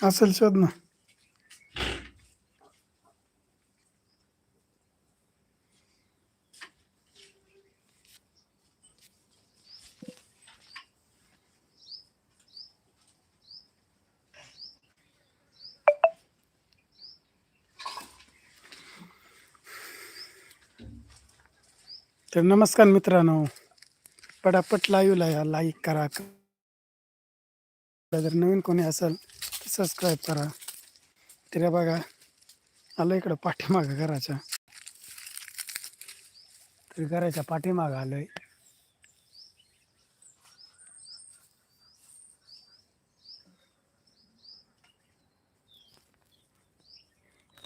असेल शोध ना तर नमस्कार मित्रांनो. पटापट लाईव्हला लाईक करा. जर नवीन कोणी असेल सबस्क्राईब करा. तर बघा. आलं इकडं पाठीमागं घराच्या तर घराच्या पाठीमागं आलोय.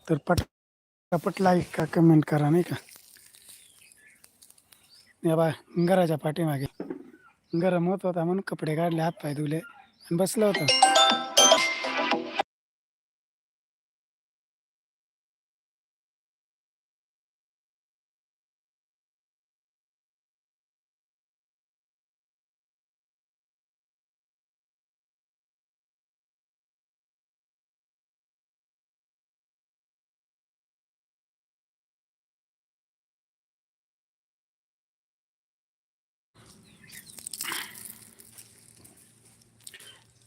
तर पट पटापट लाईक का कमेंट करा नाही का? या बा घराच्या पाठीमागे. गरम होत होता म्हणून कपडे काढले हात पाय धुले आणि बसलं होतं.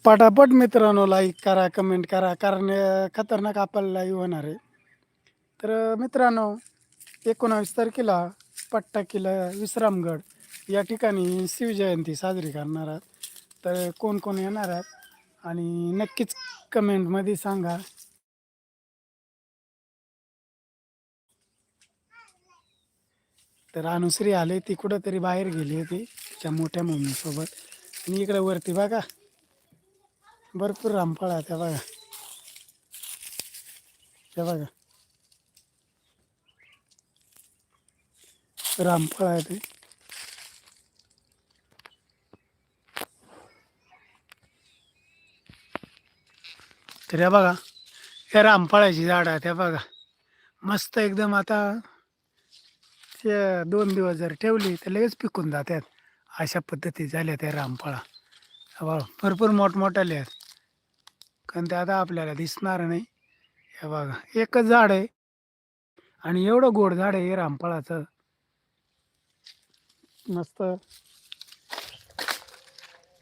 पटापट मित्रांनो लाईक करा कमेंट करा कारण खतरनाक आपल्याला लाईव्ह होणार आहे. तर मित्रांनो एकोणावीस तारखेला पट्टा किल्ला विश्रामगड या ठिकाणी शिवजयंती साजरी करणार आहात. तर कोण कोण येणार आहात? आणि नक्कीच कमेंटमध्ये सांगा. तर अनुश्री आले ती कुठंतरी बाहेर गेली होती तिच्या मोठ्या मम्मीसोबत. आणि इकडे वरती बघा. भरपूर रामफळ आहे त्या बघा. त्या बघा. रामफळ आहे ते. तर या बघा हे रामफळाची झाड आहे त्या बघा. मस्त एकदम आता ते दोन दिवस जर ठेवली तर लगेच पिकून जातात. अशा पद्धती झाल्या त्या रामफळा. बघा भरपूर मोठमोठ्याले आहेत. कारण ते आता आपल्याला दिसणार नाही. हे बघा एकच झाड आहे. आणि एवढं गोड झाड आहे हे रामफळाचं. मस्त.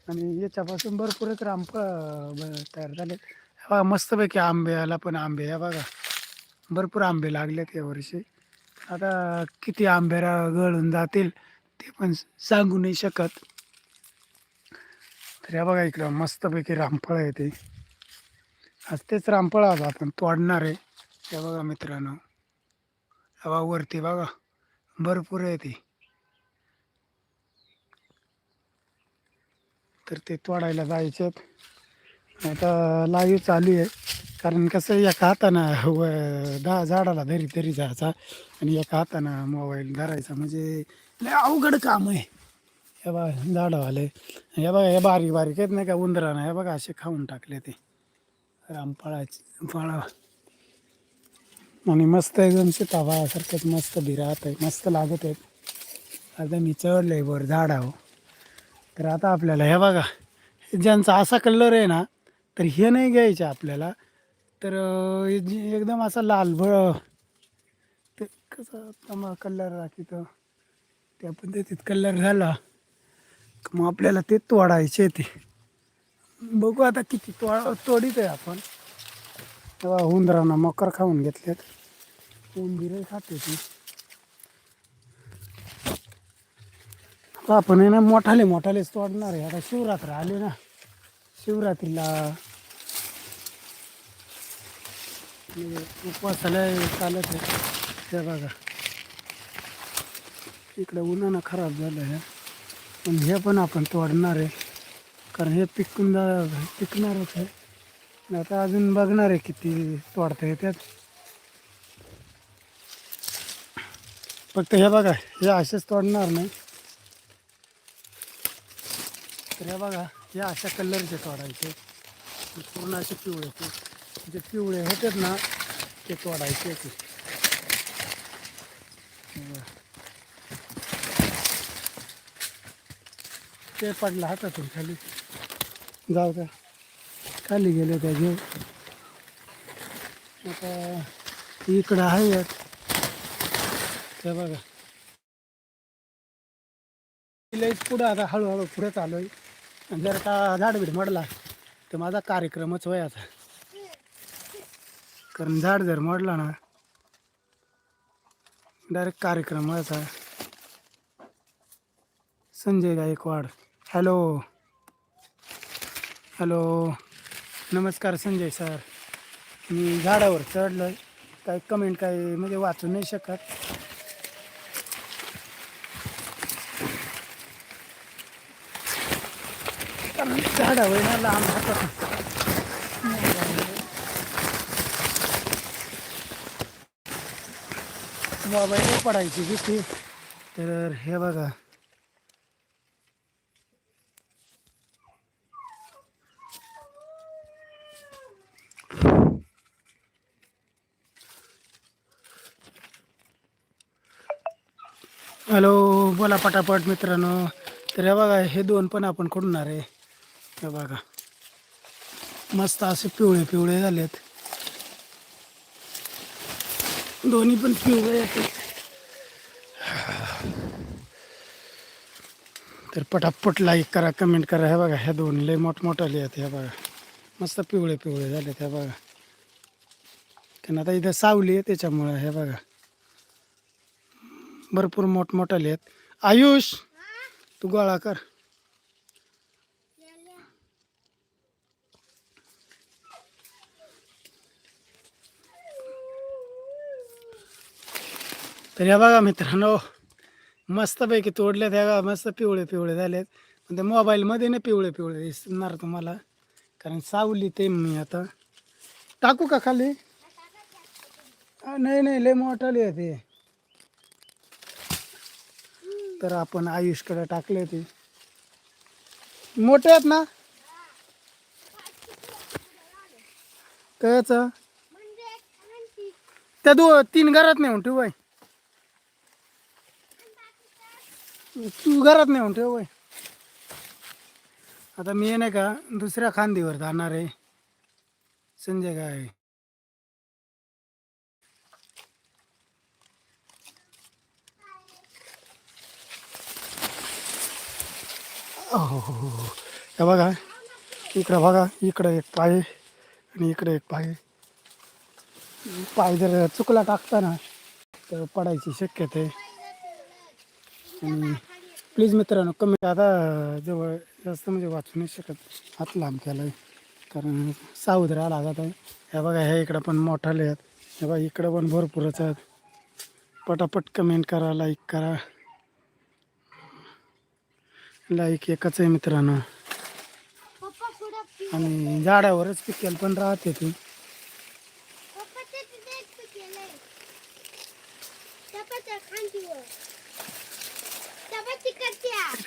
आणि याच्यापासून भरपूरच रामफळ तयार झाले हे बघा मस्तपैकी आंब्याला पण आंबे हे बघा. भरपूर आंबे लागलेत या वर्षी. आता किती आंबेरा गळून जातील ते पण सांगू नाही शकत. तर या बघा इकडं मस्तपैकी रामफळ आहे ते. आज तेच रामफळ आज आपण तोडणार आहे. हे बघा मित्रांनो. हवा वरती बघा. भरपूर आहे ते. तर ते तोडायला जायचे आता लाईव्ह चालू आहे. कारण कसं एका हातानं व दहा झाडाला धरी तरी जायचा आणि एका हातानं मोबाईल धरायचा. म्हणजे लय अवघड काम आहे. हे बा झाडवाले हे बघा हे बारीक बारीक आहेत नाही का उंदरानं. हे बघा असे खाऊन टाकले ते. रामफळाची फळं आणि मस्त एकदम सीताफळासारखेच मस्त भिरात आहे मस्त लागत आहेत. आता मी चढलं आहे वर आहो तर आता आपल्याला हे बघा ज्यांचा असा कलर आहे ना तर हे नाही घ्यायचे आपल्याला. तर जे एकदम असा लालभळ ते कसं तमा कलर तर त्या पद्धतीत कलर झाला. मग आपल्याला ते तोडायचे ते. बघू आता किती तो तोडीत आहे आपण. तेव्हा उंदरांना मकर खाऊन घेतलेत. उंदीरही खाते ती. आता आपण आहे ना मोठाले मोठालेच तोडणार आहे. आता शिवरात्र आली ना. शिवरात्रीला उपवासाला चालत आहे. ते बघा. इकडे उन्हानं खराब झालं आहे पण हे पण आपण तोडणार आहे. कारण हे पिकून जा पिकणारच आहे. आता अजून बघणार आहे किती तोडता येतात फक्त हे बघा हे असेच तोडणार नाही. तर हे बघा हे अशा कलरचे तोडायचे. पूर्ण असे पिवळे ते. जे पिवळे होतात ना ते तोडायचे ते. ते पडलं हातातून खाली. जाऊ द्या. खाली गेले त्या घेऊ आता इकडं आहे एक ते बघा. लईच पुढं आता हळूहळू पुढे चालू आहे. जर का झाडबीड मडला तर माझा कार्यक्रमच होय आता. कारण झाड जर मडला ना डायरेक्ट कार्यक्रम व्हायचा संजय गायकवाड. हॅलो हॅलो नमस्कार संजय सर. मी झाडावर चढलो आहे काही कमेंट काही म्हणजे वाचू नाही शकत. कारण झाडावर ना लांब हातात. मोबाईल पडायची किती? तर हे बघा. हॅलो बोला पटापट मित्रांनो. तर हे बघा हे दोन पण आपण खोडणार आहे. हे बघा. मस्त असे पिवळे पिवळे झालेत. दोन्ही पण पिवळे येते तर पटापट लाईक करा कमेंट करा. हे बघा ह्या दोन लय मोठमोठाले आहेत हे बघा. मस्त पिवळे पिवळे झालेत हे बघा. त्यांना आता इथं सावली आहे त्याच्यामुळं हे बघा. भरपूर मोठमोठाले आहेत. आयुष तू गोळा कर. तर या बघा मित्रांनो मस्तपैकी तोडले त्या बघा मस्त पिवळे पिवळे झालेत. पण ते मोबाईलमध्ये ना पिवळे पिवळे दिसणार तुम्हाला. कारण सावली ते मी आता. टाकू का खाली? नाही नाही लय मोठाले आहे ते तर आपण आयुषकडे टाकले ते. मोठे आहेत ना? कयाचं त्या दो तीन घरात नेऊन ठेव बाई. तू घरात नेऊन ठेव बाई. आता मी नाही का दुसऱ्या खांदीवर जाणार आहे. संजय काय? हो हो हो, हो. हे. बघा. इकडं बघा. इकडं एक पाय आणि इकडे एक पाय. पाय जर चुकला टाकताना तर पडायची शक्यता आहे. आणि प्लीज मित्रांनो कमी आता जवळ जास्त म्हणजे वाचू नाही शकत. हात लांब केला आहे कारण सावध राहा लागत आहे. हे बघा हे इकडं पण मोठाले आहेत. हे बघा इकडं पण भरपूरच आहेत. पटापट कमेंट करा लाईक करा. लाईक एकच आहे मित्रांनो. आणि झाडावरच पिकेल पण राहते ती.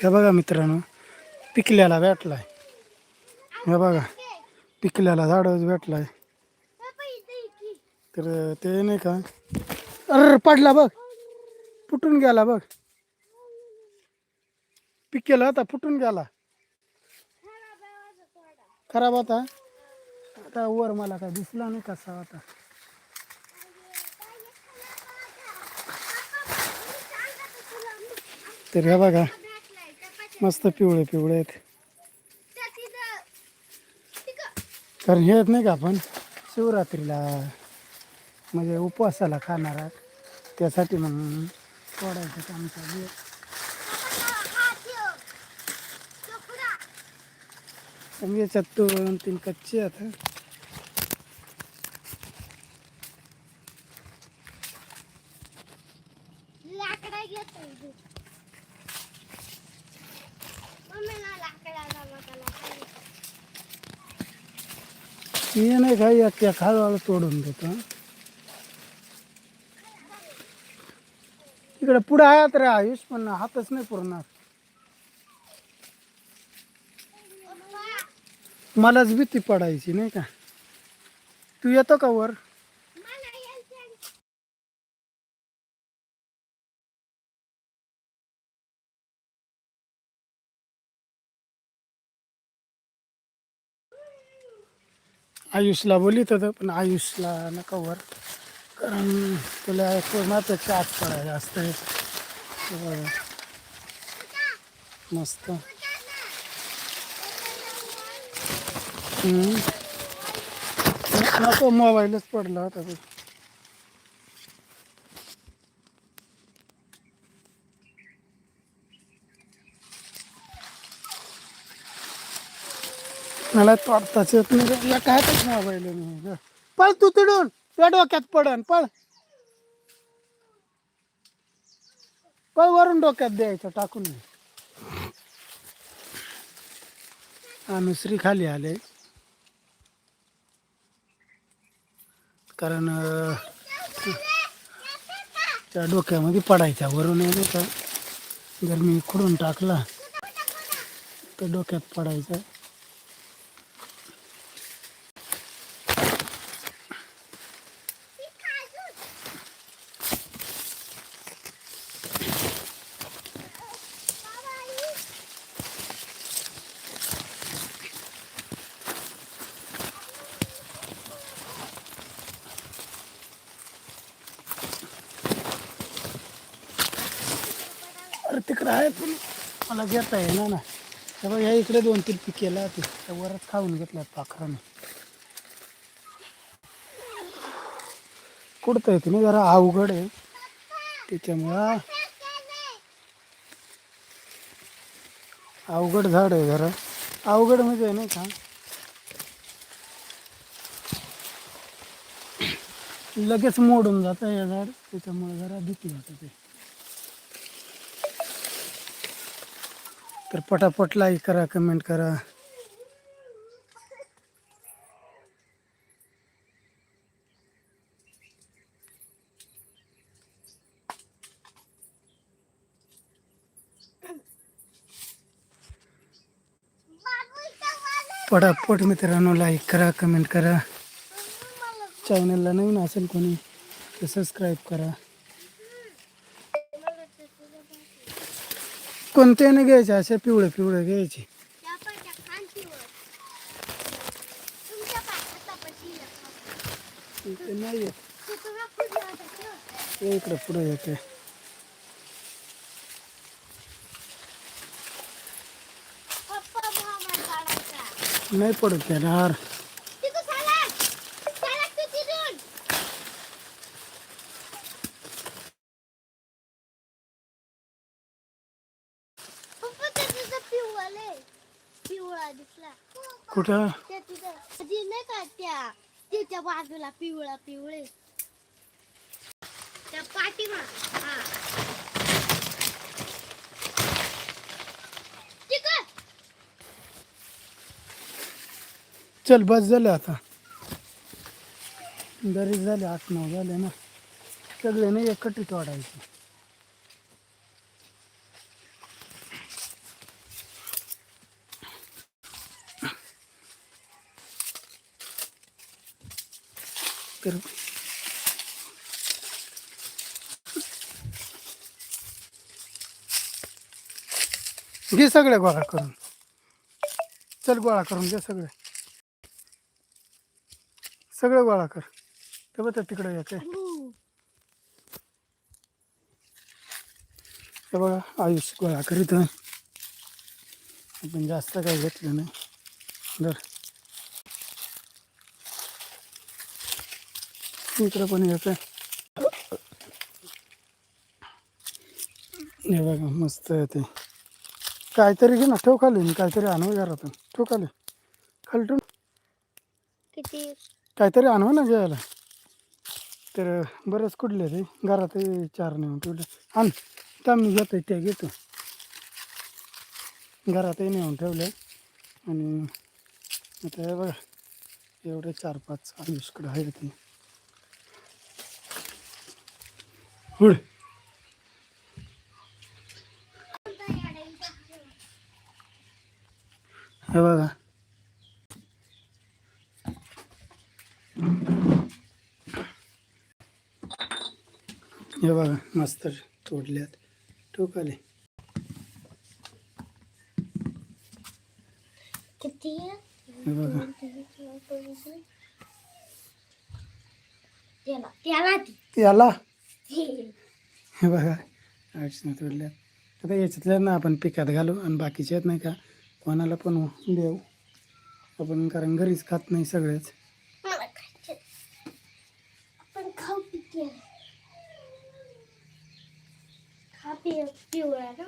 हे बघा मित्रांनो पिकल्याला भेटलाय. हे बघा पिकल्याला झाडच भेटलाय. तर ते नाही का? अर पडला बघ. फुटून गेला बघ. पिकेला होता फुटून गेला. खराब होता. आता वर मला काय दिसला नाही कसा होता. तर हे बघा मस्त पिवळे पिवळे आहेत. कारण हे नाही का आपण शिवरात्रीला म्हणजे उपवासाला खाणार. आहात त्यासाठी मग तोडायचं काम चालू आहे हा ठेव तो पुढा तर याच्यात दोन तीन कच्चे आहेत. लाकडा घेतोय तू. मम्मीला लाकडा जमा केला मी नाही का एक एक हळूहळू तोडून देतो इकडे पुढे आहेत रे आयुष पण हातच नाही पुरणार. मलाच भीती पडायची नाही का? तू येतो का वर? आयुषला बोलित होतं पण आयुषला नका वर कारण तुला कोणापेक्षा आत पडायला असतं मस्त. हम्म. तो मोबाईलच पडला होता मला तोडताच येत नाही या काय मोबाईल नाही मी. पळ तू तिडून. या डोक्यात पडन पळ. पळ वरून डोक्यात द्यायचं टाकून आम्ही श्री खाली आले. कारण त्या डोक्यामध्ये पडायचा वरून आहे का जर मी खुडून टाकला तर डोक्यात पडायचा. अरे आहे पण मला घेता येणार ना तेव्हा या इकडे दोन तीन पीक केला ते त्या वरच खाऊन घेतल्या पाखराने. कुडता येते ना जरा अवघड आहे. त्याच्यामुळं अवघड झाड आहे जरा. अवघड म्हणजे नाही का? लगेच मोडून जातं हे झाड. त्याच्यामुळे जरा भीती वाटते. तर पटापट लाईक करा कमेंट करा. पटापट मित्रांनो लाईक करा कमेंट करा. चॅनलला नवीन असेल कोणी तर सबस्क्राईब करा. कोणत्याने घ्यायचे? असे पिवळे पिवळे घ्यायचे. ते नाही इकडे पुढे येते. नाही पडत त्याला तिथं चालत. चालत तू तिथून. पप्पा ते तुझं पिवळं आहे. पिवळा दिसला कुठं? त्या तिथं आधी नाही का त्या त्याच्या बाजूला पिवळा पिवळे त्या पाठीमा हा. तिकडं. चल बस झाले आता. बरेच झाले आठ नऊ झाले ना. सगळे नाही एकटीच वाढायचे तर घे सगळे गोळा करून. चल गोळा करून घे सगळे. सगळं गोळा कर. ते बघ तिकडे येते हे बघा आयुष गोळा करीत. आपण जास्त काही घेतलं नाही. दर इकडं पण येते. हे बघा मस्त येते काहीतरी घे ना ठेव खाली मी काहीतरी आणू घरातून. ठेव खाली. खाली ठेव. किती? काहीतरी आणू ना घ्यायला. तर बरेच कुठले ते घरातही चार नेऊन ठेवले. आण त्या मी घेतो ते घेतो. घरातही नेऊन ठेवले. आणि आता हे बघा एवढे चार पाच आयुषकडे आहे ते. हुड हे बघा. हे बघा मस्त तोडल्यात. टोकाले किती? हे बघा. त्याला हे बघा अडचणी तोडल्यात आता याच्यातल्या ना आपण पिकात घालू आणि बाकीचे आहेत नाही का कोणाला पण देऊ. आपण कारण घरीच खात नाही सगळेच. खाऊ पिके खा पिवळा ना